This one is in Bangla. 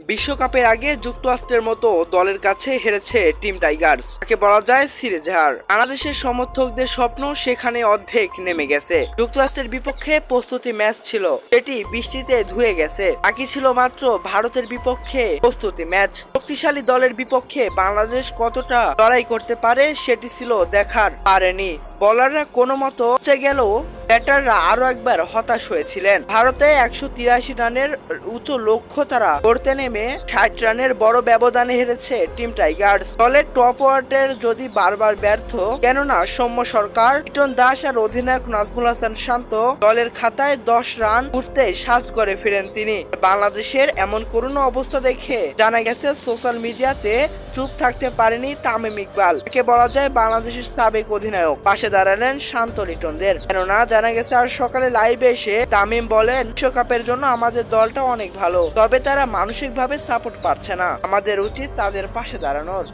বিশ্বকাপের আগে যুক্তরাষ্ট্রের মতো দলের কাছে হেরেছে টিম টাইগার্স। তাকে বলা যায় সিরিজহার বাংলাদেশের সমর্থকদের স্বপ্ন সেখানে অর্ধেক নেমে গেছে। যুক্তরাষ্ট্রের বিপক্ষে প্রস্তুতি ম্যাচ ছিল। এটি বৃষ্টিতে ধুয়ে গেছে। বাকি ছিল মাত্র ভারতের বিপক্ষে প্রস্তুতি ম্যাচ। শক্তিশালী দলের বিপক্ষে বাংলাদেশ কতটা লড়াই করতে পারে সেটি ছিল দেখার। পারেনি। বলাররা কোনো মতো গেলেও ব্যাটাররা আরও একবার হতাশ হয়েছিলেন। ভারতে একশো তিরাশি রানের উচ্চ লক্ষ্য তারা করতে নেমে ষাট রানের বড় ব্যবধানে হেরেছে টিম টাইগার্স। দলের টপ ওয়ার্ডের যদি বারবার ব্যর্থ, কেননা সৌম্য সরকার ইটন দাস আর অধিনায়ক নাজমুল হাসান শান্ত দলের খাতায় দশ রান উঠতে সাজ করে ফিরেন তিনি। বাংলাদেশের এমন করুণ অবস্থা দেখে জানা গেছে, সোশ্যাল মিডিয়াতে চুপ থাকতে পারেনি তামিম ইকবাল। একে বলা যায় বাংলাদেশের সাবেক অধিনায়ক। পাশে দাঁড়ালেন শান্ত লিটনদের। কেননা জানা গেছে, আর সকালে লাইভ এসে তামিম বলেন, বিশ্বকাপের জন্য আমাদের দলটা অনেক ভালো, তবে তারা মানসিকভাবে সাপোর্ট পাচ্ছে না। আমাদের উচিত তাদের পাশে দাঁড়ানোর।